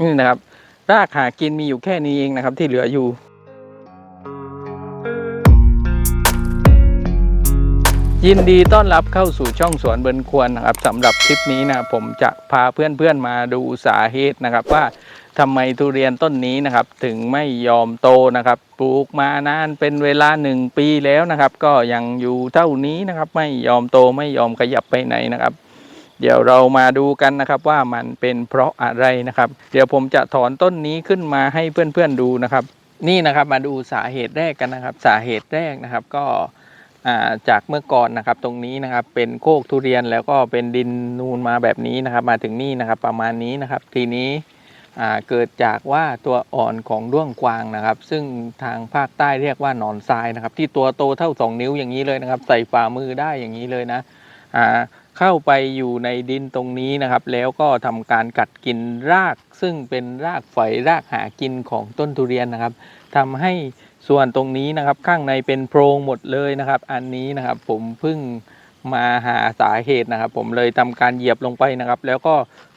นี่นะครับ รากหากินมีอยู่แค่นี้เองนะครับ ที่เหลืออยู่ยินดีต้อนรับเข้าสู่ช่องสวนเบิร์นควรนะครับสำหรับคลิปนี้นะผมจะพาเพื่อนๆมาดูสาเหตุนะครับ ว่าทำไมทุเรียนต้นนี้นะครับ ถึงไม่ยอมโตนะครับ ปลูกมานานเป็นเวลาหนึ่งปีแล้วนะครับ ก็ยังอยู่เท่านี้นะครับ ไม่ยอมโตไม่ยอมขยับไปไหนนะครับ เดี๋ยวเรามาดูกันนะครับว่ามันเป็นเพราะอะไรนะครับ เดี๋ยวผมจะถอนต้นนี้ขึ้นมาให้เพื่อนๆดูนะครับ นี่นะครับมาดูสาเหตุแรกกันนะครับ สาเหตุแรกนะครับก็จากเมื่อก่อนนะครับตรงนี้นะครับเป็นโคกทุเรียนแล้วก็เป็นดินนูนมาแบบนี้นะครับ มาถึงนี่นะครับประมาณนี้นะครับ ทีนี้เกิดจากว่าตัวอ่อนของด้วงกวางนะครับ ซึ่งทางภาคใต้เรียกว่าหนอนทรายนะครับ ที่ตัวโตเท่า 2 นิ้วอย่างนี้เลยนะครับ ใส่ฝ่ามือได้อย่างนี้เลยนะอ่า เข้าไปอยู่ในดินตรงนี้นะครับ แล้วก็ทำการกัดกินราก ซึ่งเป็นรากฝอยรากหากินของต้นทุเรียนนะครับทำให้ส่วนตรงนี้นะครับ ข้างในเป็นโพรงหมดเลยนะครับ อันนี้นะครับผมเพิ่งมาหาสาเหตุนะครับ ผมเลยทำการเหยียบลงไปนะครับ แล้วก็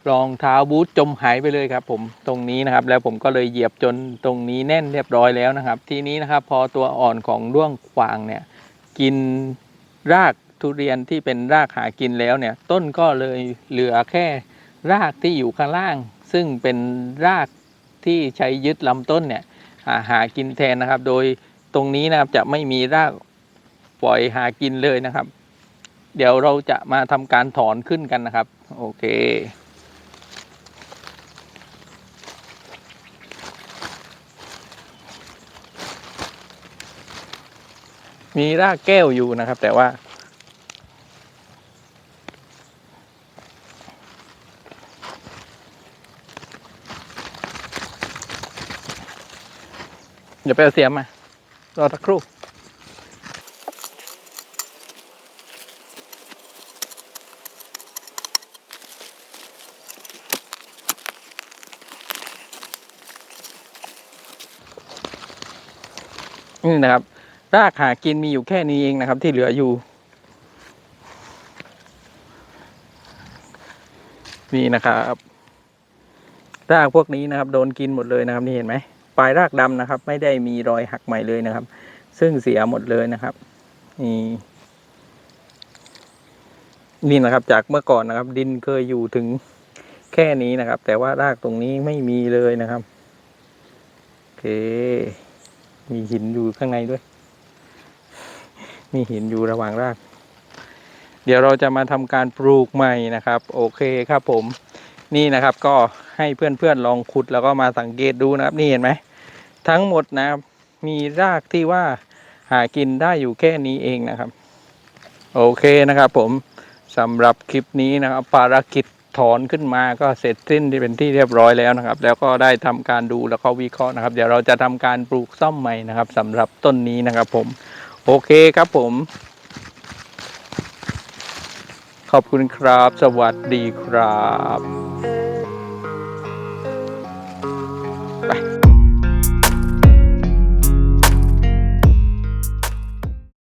รองเท้าบูทจมหายไปเลยครับ ผมตรงนี้นะครับ แล้วผมก็เลยเหยียบจนตรงนี้แน่นเรียบร้อยแล้วนะครับ ทีนี้นะครับ พอตัวอ่อนของด้วงกวางเนี่ย กินราก ทุเรียนที่เป็นรากหากินแล้วเนี่ยต้นก็เลยเหลือแค่รากที่อยู่ข้างล่าง ซึ่งเป็นรากที่ใช้ยึดลำต้นเนี่ยหาหากินแทนนะครับ โดยตรงนี้นะครับจะไม่มีรากปล่อยหากินเลยนะครับ เดี๋ยวเราจะมาทำการถอนขึ้นกันนะครับ โอเคมีรากแก้วอยู่นะครับ แต่ว่า เดี๋ยวไปเอาเสียมมารอสักครู่นี่นะครับ รากหากินมีอยู่แค่นี้เองนะครับ ที่เหลืออยู่ นี่นะครับ รากพวกนี้นะครับ โดนกินหมดเลยนะครับ นี่เห็นไหม ปลายรากดำนะครับ ไม่ได้มีรอยหักใหม่เลยนะครับ ซึ่งเสียหมดเลยนะครับนี่นี่นะครับ จากเมื่อก่อนนะครับ ดินเคยอยู่ถึงแค่นี้นะครับ แต่ว่ารากตรงนี้ไม่มีเลยนะครับโอเค มีหินอยู่ข้างในด้วย มีหินอยู่ระหว่างราก เดี๋ยวเราจะมาทำการปลูกใหม่นะครับ โอเคครับผม นี่นะครับก็ ให้เพื่อนๆลองขุดแล้วก็มาสังเกตดูนะครับนี่เห็นไหมทั้งหมดนะครับมีรากที่ว่าหากินได้อยู่แค่นี้เองนะครับ โอเคนะครับผมสำหรับคลิปนี้นะครับภารกิจถอนขึ้นมาก็เสร็จสิ้นที่เป็นที่เรียบร้อยแล้วนะครับ แล้วก็ได้ทำการดูแล้วก็วิเคราะห์นะครับ เดี๋ยวเราจะทำการปลูกซ่อมใหม่นะครับสำหรับต้นนี้นะครับผม โอเคครับผม ขอบคุณครับ สวัสดีครับ Bye.